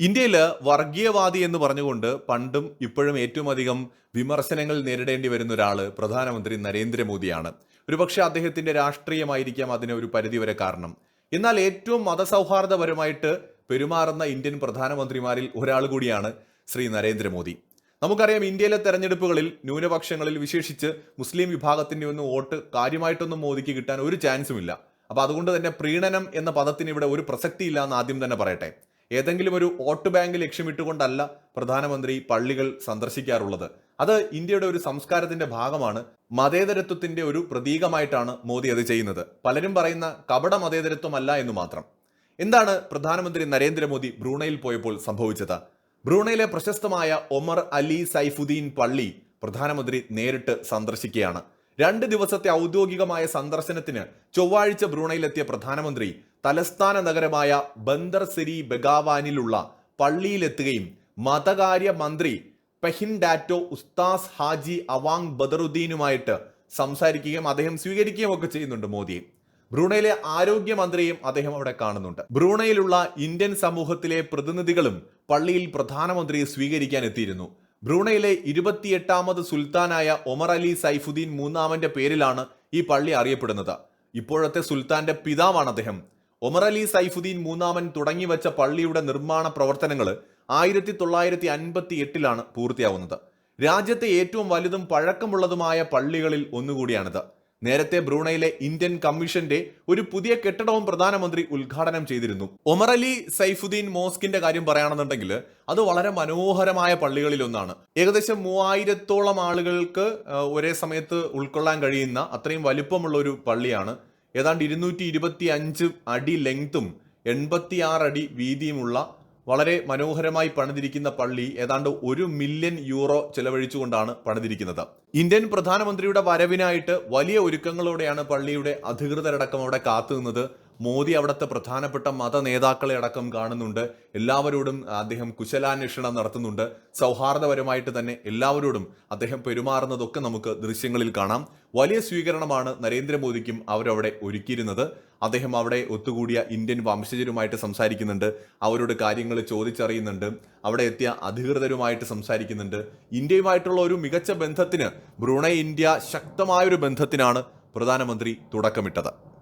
ഇന്ത്യയിൽ വർഗീയവാദി എന്ന് പറഞ്ഞുകൊണ്ട് പണ്ടും ഇപ്പോഴും ഏറ്റവും അധികം വിമർശനങ്ങൾ നേരിടേണ്ടി വരുന്ന ഒരാൾ പ്രധാനമന്ത്രി നരേന്ദ്രമോദിയാണ്. ഒരുപക്ഷെ അദ്ദേഹത്തിന്റെ രാഷ്ട്രീയമായിരിക്കാം അതിന് ഒരു പരിധിവരെ കാരണം. എന്നാൽ ഏറ്റവും മതസൗഹാർദ്ദപരമായിട്ട് പെരുമാറുന്ന ഇന്ത്യൻ പ്രധാനമന്ത്രിമാരിൽ ഒരാൾ കൂടിയാണ് ശ്രീ നരേന്ദ്രമോദി. നമുക്കറിയാം ഇന്ത്യയിലെ തെരഞ്ഞെടുപ്പുകളിൽ ന്യൂനപക്ഷങ്ങളിൽ വിശേഷിച്ച് മുസ്ലിം വിഭാഗത്തിന്റെ ഒന്നും വോട്ട് കാര്യമായിട്ടൊന്നും മോദിക്ക് കിട്ടാൻ ഒരു ചാൻസും ഇല്ല. അപ്പൊ അതുകൊണ്ട് തന്നെ പ്രീണനം എന്ന പദത്തിന് ഇവിടെ ഒരു പ്രസക്തിയില്ല എന്ന് ആദ്യം തന്നെ പറയട്ടെ. ഏതെങ്കിലും ഒരു വോട്ട് ബാങ്ക് ലക്ഷ്യമിട്ടുകൊണ്ടല്ല പ്രധാനമന്ത്രി പള്ളികൾ സന്ദർശിക്കാറുള്ളത്. അത് ഇന്ത്യയുടെ ഒരു സംസ്കാരത്തിന്റെ ഭാഗമാണ്. മതേതരത്വത്തിന്റെ ഒരു പ്രതീകമായിട്ടാണ് മോദി അത് ചെയ്യുന്നത്. പലരും പറയുന്ന കപട മതേതരത്വമല്ല എന്ന് മാത്രം. എന്താണ് പ്രധാനമന്ത്രി നരേന്ദ്രമോദി ബ്രൂണയിൽ പോയപ്പോൾ സംഭവിച്ചത്? ബ്രൂണയിലെ പ്രശസ്തമായ ഒമർ അലി സൈഫുദ്ദീൻ പള്ളി പ്രധാനമന്ത്രി നേരിട്ട് സന്ദർശിക്കുകയാണ്. രണ്ട് ദിവസത്തെ ഔദ്യോഗികമായ സന്ദർശനത്തിന് ചൊവ്വാഴ്ച ബ്രൂണയിലെത്തിയ പ്രധാനമന്ത്രി തലസ്ഥാന നഗരമായ ബന്ദർ സിരി ബഗാവാനിലുള്ള പള്ളിയിലെത്തുകയും മതകാര്യ മന്ത്രി പെഹിൻ ഡാറ്റോ ഉസ്താസ് ഹാജി അവാങ് ബദറുദ്ദീനുമായിട്ട് സംസാരിക്കുകയും അദ്ദേഹം സ്വീകരിക്കുകയും ഒക്കെ ചെയ്യുന്നുണ്ട് മോദിയെ. ബ്രൂണയിലെ ആരോഗ്യമന്ത്രിയും അദ്ദേഹം അവിടെ കാണുന്നുണ്ട്. ബ്രൂണയിലുള്ള ഇന്ത്യൻ സമൂഹത്തിലെ പ്രതിനിധികളും പള്ളിയിൽ പ്രധാനമന്ത്രിയെ സ്വീകരിക്കാൻ എത്തിയിരുന്നു. ബ്രൂണയിലെ ഇരുപത്തിയെട്ടാമത് സുൽത്താനായ ഒമർ അലി സൈഫുദ്ദീൻ മൂന്നാമന്റെ പേരിലാണ് ഈ പള്ളി അറിയപ്പെടുന്നത്. ഇപ്പോഴത്തെ സുൽത്താന്റെ പിതാവാണ് അദ്ദേഹം. ഒമർ അലി സൈഫുദ്ദീൻ മൂന്നാമൻ തുടങ്ങിവെച്ച പള്ളിയുടെ നിർമ്മാണ പ്രവർത്തനങ്ങൾ ആയിരത്തി തൊള്ളായിരത്തി അൻപത്തി എട്ടിലാണ് പൂർത്തിയാവുന്നത്. രാജ്യത്തെ ഏറ്റവും വലുതും പഴക്കമുള്ളതുമായ പള്ളികളിൽ ഒന്നുകൂടിയാണിത്. നേരത്തെ ബ്രൂണയിലെ ഇന്ത്യൻ കമ്മീഷന്റെ ഒരു പുതിയ കെട്ടിടവും പ്രധാനമന്ത്രി ഉദ്ഘാടനം ചെയ്തിരുന്നു. ഒമർ അലി സൈഫുദ്ദീൻ മോസ്കിന്റെ കാര്യം പറയുകയാണെന്നുണ്ടെങ്കിൽ അത് വളരെ മനോഹരമായ പള്ളികളിൽ ഒന്നാണ് ഏകദേശം മൂവായിരത്തോളം ആളുകൾക്ക് ഒരേ സമയത്ത് ഉൾക്കൊള്ളാൻ കഴിയുന്ന അത്രയും വലിപ്പമുള്ള ഒരു പള്ളിയാണ് ഏതാണ്ട് ഇരുന്നൂറ്റി ഇരുപത്തി അഞ്ച് അടി ലെങ്തും എൺപത്തിയാറ് അടി വീതിയുമുള്ള വളരെ മനോഹരമായി പണിതിരിക്കുന്ന പള്ളി ഏതാണ്ട് ഒരു മില്യൺ യൂറോ ചെലവഴിച്ചുകൊണ്ടാണ് പണിതിരിക്കുന്നത്. ഇന്ത്യൻ പ്രധാനമന്ത്രിയുടെ വരവിനായിട്ട് വലിയ ഒരുക്കങ്ങളോടെയാണ് പള്ളിയുടെ അധികൃതരടക്കം അവിടെ കാത്തുനിന്നത്. മോദി അവിടുത്തെ പ്രധാനപ്പെട്ട മത നേതാക്കളെ അടക്കം കാണുന്നുണ്ട്. എല്ലാവരോടും അദ്ദേഹം കുശലാന്വേഷണം നടത്തുന്നുണ്ട്. സൗഹാർദ്ദപരമായിട്ട് തന്നെ എല്ലാവരോടും അദ്ദേഹം പെരുമാറുന്നതൊക്കെ നമുക്ക് ദൃശ്യങ്ങളിൽ കാണാം. വലിയ സ്വീകരണമാണ് നരേന്ദ്രമോദിക്കും അവരവിടെ ഒരുക്കിയിരുന്നത്. അദ്ദേഹം അവിടെ ഒത്തുകൂടിയ ഇന്ത്യൻ വംശജരുമായിട്ട് സംസാരിക്കുന്നുണ്ട്. അവരോട് കാര്യങ്ങൾ ചോദിച്ചറിയുന്നുണ്ട്. അവിടെ എത്തിയ അധികൃതരുമായിട്ട് സംസാരിക്കുന്നുണ്ട്. ഇന്ത്യയുമായിട്ടുള്ള ഒരു മികച്ച ബന്ധത്തിന് ബ്രൂണൈ ഇന്ത്യ ശക്തമായൊരു ബന്ധത്തിനാണ് പ്രധാനമന്ത്രി തുടക്കമിട്ടത്.